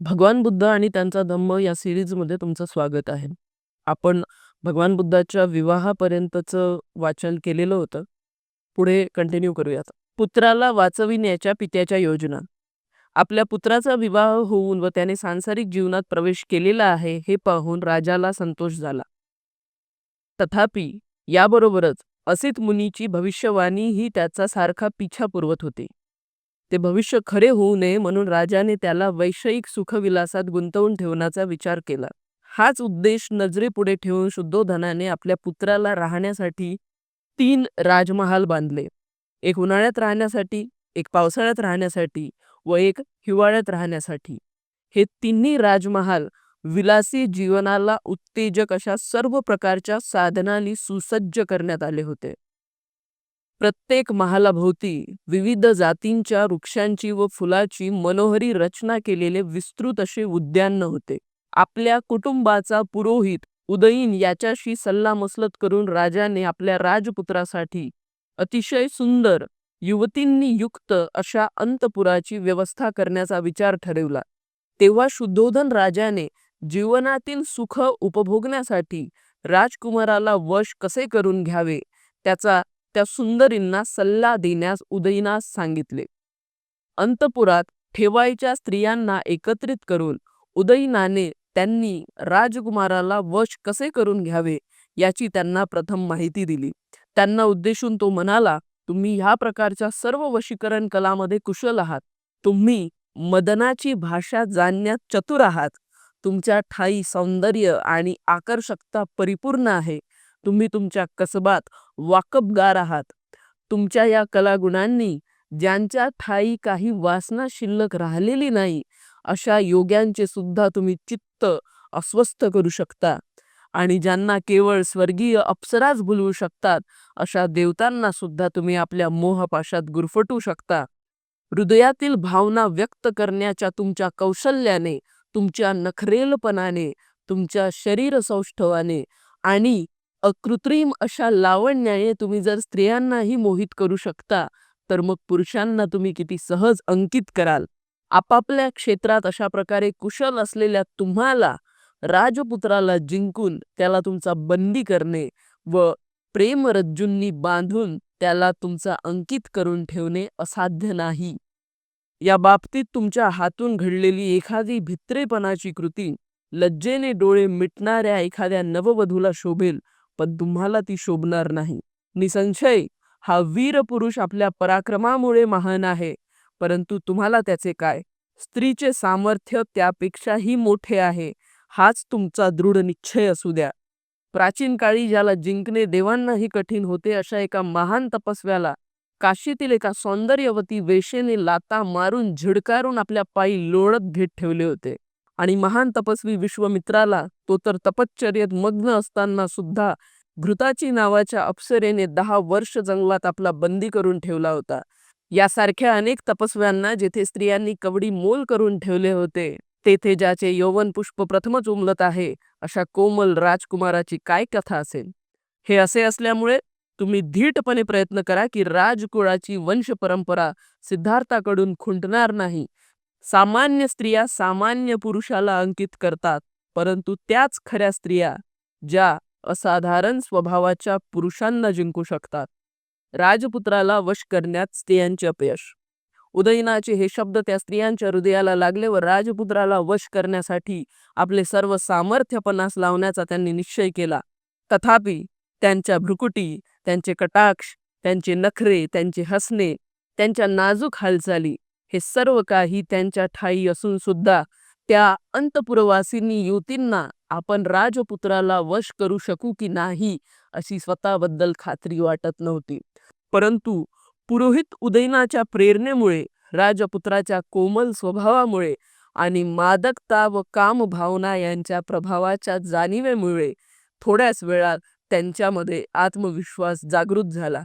भगवान बुद्ध आणि त्यांचा धम्म या सिरीजमध्ये तुमचं स्वागत आहे. आपण भगवान बुद्धाच्या विवाहापर्यंतचं वाचन केलेलं होतं. पुढे कंटिन्यू करूयात. पुत्राला वाचविण्याच्या पित्याच्या योजना. आपल्या पुत्राचा विवाह होऊन व त्याने सांसारिक जीवनात प्रवेश केलेला आहे हे पाहून राजाला संतोष झाला. तथापि याबरोबरच असित मुनीची भविष्यवाणीही त्याचा सारखा पिछा पुरवत होती. ते भविष्य खरे होऊ नये म्हणून राजाने त्याला वैषयिक सुखविलासात गुंतवून ठेवण्याचा विचार केला. हाच उद्देश नजरेपुढे ठेवून शुद्धोधनाने आपल्या पुत्राला राहण्यासाठी तीन राजमहाल बांधले. एक उन्हाळ्यात राहण्यासाठी, एक पावसाळ्यात राहण्यासाठी व एक हिवाळ्यात राहण्यासाठी. हे तिन्ही राजमहाल विलासी जीवनाला उत्तेजक अशा सर्व प्रकारच्या साधनांनी सुसज्ज करण्यात आले होते. प्रत्येक महालाभोवती विविध जातींच्या वृक्षांची व फुलाची मनोहरी रचना केलेले विस्तृत असे उद्यान होते. आपल्या कुटुंबाचा पुरोहित उदयीन याच्याशी सल्लामसलत करून राजाने आपल्या राजपुत्रासाठी अतिशय सुंदर युवतींनी युक्त अशा अंतपुराची व्यवस्था करण्याचा विचार ठरवला. तेव्हा शुद्धोधन राजाने जीवनातील सुख उपभोगण्यासाठी राजकुमाराला वश कसे करून घ्यावे त्याचा त्या सुंदरींना सल्ला देण्यास उदयनास सांगितले. अंतपुरात ठेवायच्या स्त्रियांना एकत्रित करून उदयनाने त्यांनी राजकुमाराला वश कसे करून घ्यावे याची त्यांना प्रथम माहिती दिली. त्यांना उद्देशून तो म्हणाला, तुम्ही ह्या प्रकारच्या सर्व वशीकरण कलामध्ये कुशल आहात. तुम्ही मदनाची भाषा जाणण्यात चतुर आहात. तुमच्या ठाई सौंदर्य आणि आकर्षकता परिपूर्ण आहे. तुम्ही तुमच्या कसबात वाकबगार आहात. तुमच्या या कलागुणांनी ज्यांच्या ठाई काही वासना शिल्लक राहिलेली नाही अशा योग्यांचे सुद्धा तुम्ही चित्त अस्वस्थ करू शकता आणि ज्यांना केवळ स्वर्गीय अप्सराच भुलवू शकतात अशा देवतांना सुद्धा तुम्ही आपल्या मोहपाशात गुरफटू शकता. हृदयातील भावना व्यक्त करण्याच्या तुमच्या कौशल्याने, तुमच्या नखरेलपणाने, तुमच्या शरीर सौष्ठवाने आणि अकृत्रिम अशा लावण्याने तुम्ही जर स्त्रियांनाही मोहित करू शकता तर मग पुरुषांना तुम्ही किती सहज अंकित कराल. आपापल्या क्षेत्रात अशा प्रकारे कुशल असलेल्या तुम्हाला राजपुत्राला जिंकून त्याला तुमचा बंदी करणे व प्रेमरज्जूंनी बांधून त्याला तुमचा अंकित करून ठेवणे असाध्य नाही. या बाबतीत तुमच्या हातून घडलेली एखादी भित्रेपणाची कृती लज्जेने डोळे मिटणाऱ्या एखाद्या नववधूला शोभेल पण तुम्हाला ती शोभणार नाही. निसंशय हा वीर पुरुष आपल्या पराक्रमामुळे महान आहे. परंतु तुम्हाला त्याचे काय? स्त्रीचे सामर्थ्य त्यापेक्षाही मोठे आहे. हाच तुमचा दृढ निश्चय असू द्या. प्राचीन काळी ज्याला जिंकणे देवांनाही कठीण होते अशा एका महान तपस्व्याला काशीतील एका सौंदर्यवती वेशेने लाता मारून झिडकारून आपल्या पायी लोळत घेत ठेवले होते. आणि महान तपस्वी विश्वमित्राला तो तर तपश्चर्येत मग्न असताना सुद्धा घृताची नावाच्या अप्सरेने दहा वर्ष जंगलात आपला बंदी करून ठेवला होता. यासारख्या अनेक तपस्व्यांना जेथे स्त्रियांनी कवडी मोल करून ठेवले होते तेथे ज्याचे यौवन पुष्प प्रथमच उमलत आहे अशा कोमल राजकुमाराची काय कथा असेल? हे असे असल्यामुळे तुम्ही धीटपणे प्रयत्न करा की राजकुळाची वंश परंपरा सिद्धार्थाकडून खुंटणार नाही. सामान्य स्त्रिया सामान्य पुरुषाला अंकित करतात परंतु त्याच खऱ्या स्त्रिया ज्या असाधारण स्वभावाच्या पुरुषांना जिंकू शकतात. राजपुत्राला वश करण्यात स्त्रियांचे अपयश. उदयनाचे हे शब्द त्या स्त्रियांच्या हृदयाला लागले व राजपुत्राला वश करण्यासाठी आपले सर्व सामर्थ्यपणास लावण्याचा त्यांनी निश्चय केला. तथापि त्यांच्या भ्रुकुटी त्यांचे कटाक्ष त्यांचे नखरे त्यांचे हसणे त्यांच्या नाजूक हालचाली हे सर्व काही त्यांच्या ठाई असून सुद्धा त्या अंतपुरवासिनी युतींना आपण राजपुत्राला वश करू शकू की नाही अशी स्वतःबद्दल खात्री वाटत नव्हती. परंतु पुरोहित उदयनाच्या प्रेरणेमुळे राजपुत्राच्या कोमल स्वभावामुळे आणि मादकता व कामभावना यांच्या प्रभावाच्या जाणीवेमुळे थोड्याच वेळात त्यांच्यामध्ये आत्मविश्वास जागृत झाला.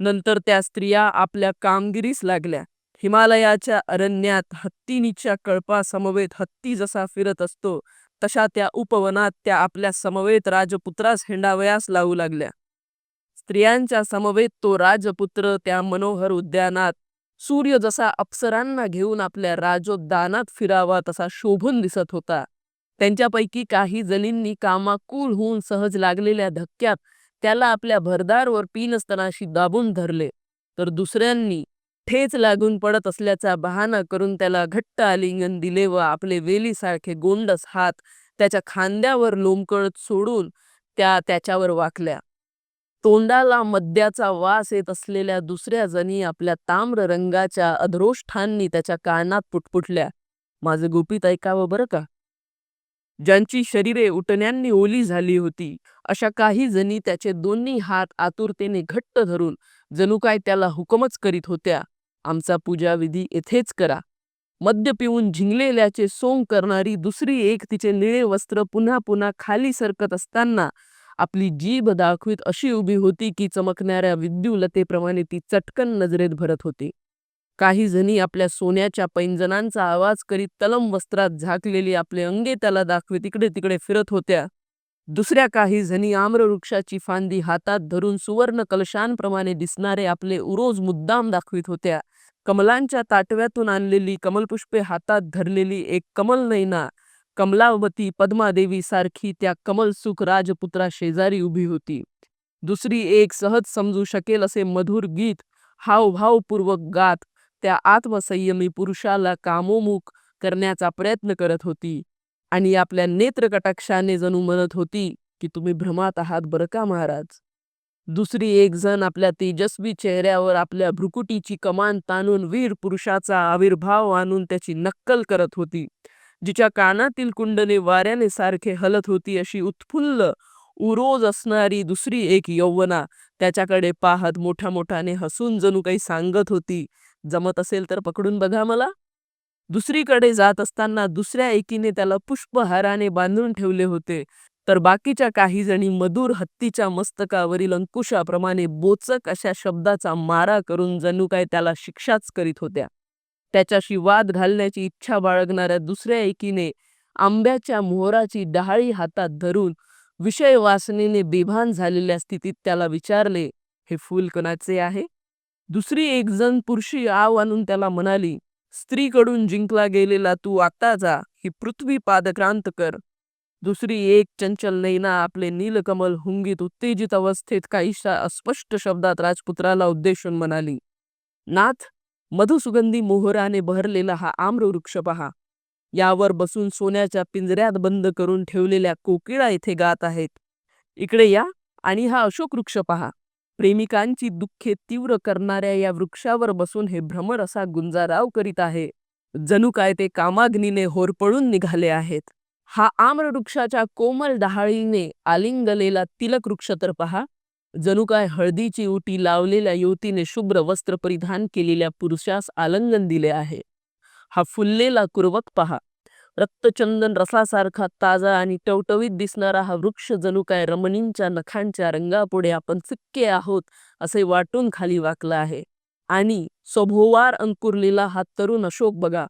नंतर त्या स्त्रिया आपल्या कामगिरीस लागल्या. हिमालयाच्या अरण्यात हत्तीनीच्या कळपासमवेत हत्ती जसा फिरत असतो तशा त्या उपवनात त्या आपल्या समवेत राजपुत्रास हिंडावयास लावू लागल्या. स्त्रियांच्या समवेत तो राजपुत्र त्या मनोहर उद्यानात सूर्य जसा अप्सरांना घेऊन आपल्या राजोद्यानात फिरावा तसा शोभून दिसत होता. त्यांच्यापैकी काही जणींनी कामाकुल होऊन सहज लागलेल्या धक्क्यात त्याला आपल्या भरदारवर पीनस्तनाशी दाबून धरले तर दुसऱ्यांनी ठेच लागून पडत असल्याचा बहाना करून त्याला घट्ट आलिंगन दिले व आपले वेलीसारखे गोंडस हात त्याच्या खांद्यावर लोंबकळत सोडून त्या त्याच्यावर वाकल्या. तोंडाला मद्याचा वास येत असलेल्या दुसऱ्या जणी आपल्या ताम्र रंगाच्या अधरोष्ठांनी त्याच्या कानात पुटपुटल्या. माझं गोपीत ऐकावं बरं का? ज्यांची शरीरे उठण्यांनी ओली झाली होती अशा काही जणी त्याचे दोन्ही हात आतुरतेने घट्ट धरून जणू काय त्याला हुकमच करीत होत्या. आमचा पूजाविधी येथेच करा. मद्य पिऊन झिंगलेल्याचे सोंग करणारी दुसरी एक तिचे निळे वस्त्र पुन्हा पुन्हा खाली सरकत असताना आपली जीभ दाखवीत अशी उभी होती की चमकणाऱ्या विद्युलतेप्रमाणे ती चटकन नजरेत भरत होती. काही जणी आपल्या सोन्याच्या पैंजणांचा आवाज करीत तलम वस्त्रात झाकलेली आपले अंगे त्याला दाखवीत इकडे तिकडे फिरत होत्या. दुसऱ्या काही जणी आम्रवृक्षाची फांदी हातात धरून सुवर्ण कलशांप्रमाणे दिसणारे आपले उरोज मुद्दाम दाखवित होत्या. कमलांच्या ताटव्यातून आणलेली कमलपुष्पे हातात धरलेली एक कमल नैना कमलावती पद्मादेवी सारखी त्या कमलसुख राजपुत्रा शेजारी उभी होती. दुसरी एक सहज समजू शकेल असे मधुर गीत हावभावपूर्वक गात त्या आत्मसंयमी पुरुषाला कामोमुख करण्याचा प्रयत्न करत होती. आणि आपल्या नेत्रकटाक्षाने जणू म्हणत होती की तुम्ही भ्रमात आहात बरं का महाराज? दुसरी एक जण आपल्या तेजस्वी चेहऱ्यावर आपल्या भ्रुकुटीची कमान ताणून वीर पुरुषाचा आविर्भाव आणून त्याची नक्कल करत होती जिच्या कानातील कुंडने वाऱ्याने सारखे हलत होती अशी उत्फुल्ल उरोज असणारी दुसरी एक यौवना त्याच्याकडे पाहत मोठ्या मोठ्याने हसून जणू काही सांगत होती जमत असेल तर पकडून बघा मला. दुसरीकडे जात असताना दुसऱ्या एकीने त्याला पुष्पहाराने बांधून ठेवले होते. तर बाकीच्या काही जणी मधुर हत्तीच्या मस्तकावरील अंकुशाप्रमाणे बोचक अशा शब्दाचा मारा करून जणू काय त्याला शिक्षाच करीत होत्या. त्याच्याशी वाद घालण्याची इच्छा बाळगणाऱ्या दुसऱ्या एकीने आंब्याच्या मोहराची डहाळी हातात धरून विषय वासनेने बेभान झालेल्या स्थितीत त्याला विचारले हे फूल कोणाचे आहे? दुसरी एक जण पुरुषी आव आणून त्याला म्हणाली स्त्रीकडून जिंकला गेलेला तू आता जा ही पृथ्वी पादक्रांत कर. दुसरी एक चंचल नैना आपले नीलकमल हुंगीत उत्तेजित अवस्थेत काहीशा अस्पष्ट शब्दात राजपुत्राला उद्देशून म्हणाली नाथ मधुसुगंधी मोहराने बहरलेला हा आम्रवृक्ष पहा. यावर बसून सोन्याच्या पिंजऱ्यात बंद करून ठेवलेल्या कोकिळा येथे गात आहेत. इकडे या आणि हा अशोक वृक्ष पहा. प्रेमिकांची दुःखे तीव्र करणाऱ्या या वृक्षावर बसून हे भ्रमर असा गुंजाराव करीत आहे. जणू काय ते कामाग्नीने होरपळून निघाले आहेत. हा आम्रवृक्षाच्या कोमल डहाळीने आलिंगलेला तिलक वृक्ष तर पहा. जणू काय हळदीची उटी लावलेल्या युवतीने शुभ्र वस्त्र परिधान केलेल्या पुरुषास आलंगन दिले आहे. हा फुललेला कुरवक पहा. रक्तचंदन रसासारखा ताजा आणि टवटवीत दिसणारा हा वृक्ष जणू काय रमणींच्या नखांच्या रंगापुढे आपण फिक्के आहोत असे वाटून खाली वाकला आहे. आणि सभोवार अंकुरलेला हा तरुण अशोक बघा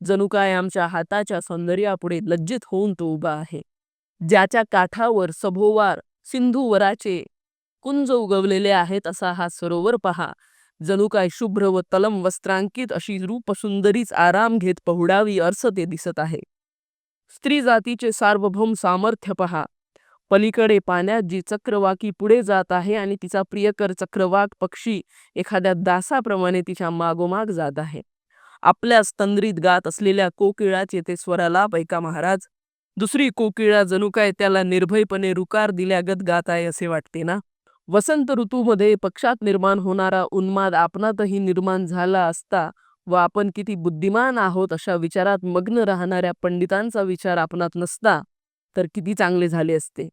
जणू काय आमच्या हाताच्या सौंदर्यापुढे लज्जित होऊन तो उभा आहे. ज्याच्या काठावर सभोवार सिंधुवराचे कुंज उगवलेले आहेत असा हा सरोवर पहा. जणू काय शुभ्र व तलम वस्त्रांकित अशी रूपसुंदरीच आराम घेत पहुडावी अर्स ते दिसत आहे. स्त्री जातीचे सार्वभौम सामर्थ्य पहा. पलीकडे पाण्यात जी चक्रवाकी पुढे जात आहे आणि तिचा प्रियकर चक्रवाक पक्षी एखाद्या दासाप्रमाणे तिच्या मागोमाग जात आहे. आपल्या स्तंद्रीत गात असलेल्या कोकिळाचे ते स्वराला ऐका महाराज. दुसरी कोकिळा जणू काय त्याला निर्भयपणे रुकार दिल्यागत गात आहे असे वाटते ना? वसंत ऋतूमध्ये पक्षात निर्माण होणारा उन्माद आपणातही निर्माण झाला असता व आपण किती बुद्धिमान आहोत अशा विचारात मग्न राहणाऱ्या पंडितांचा विचार आपणात नसता तर किती चांगले झाले असते.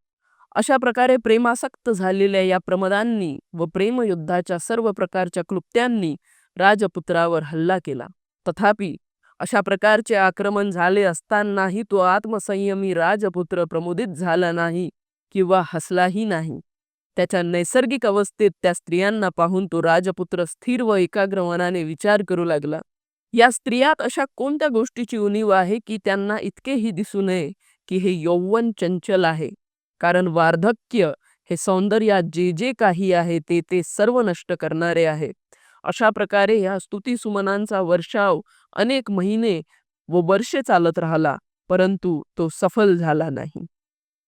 अशा प्रकारे प्रेमासक्त झालेल्या या प्रमदांनी व प्रेमयुद्धाच्या सर्व प्रकारच्या क्लुप्त्यांनी राजपुत्रावर हल्ला केला. तथापि अशा प्रकारचे आक्रमण झाले असतानाही तो आत्मसंयमी राजपुत्र प्रमुदित झाला नाही किंवा हसलाही नाही. त्याच्या नैसर्गिक अवस्थेत त्या स्त्रियांना पाहून तो राजपुत्र स्थिर व एकाग्र मनाने विचार करू लागला. या स्त्रियात अशा कोणत्या गोष्टीची उणीव आहे की त्यांना इतकेही दिसू नये की हे यौवन चंचल आहे? कारण वार्धक्य हे सौंदर्यात जे जे काही आहे ते ते सर्व नष्ट करणारे आहे. अशा प्रकारे या स्तुतिसुमनांचा वर्षाव अनेक महिने व वर्षे चालत राहिला, परंतु तो सफल झाला नाही.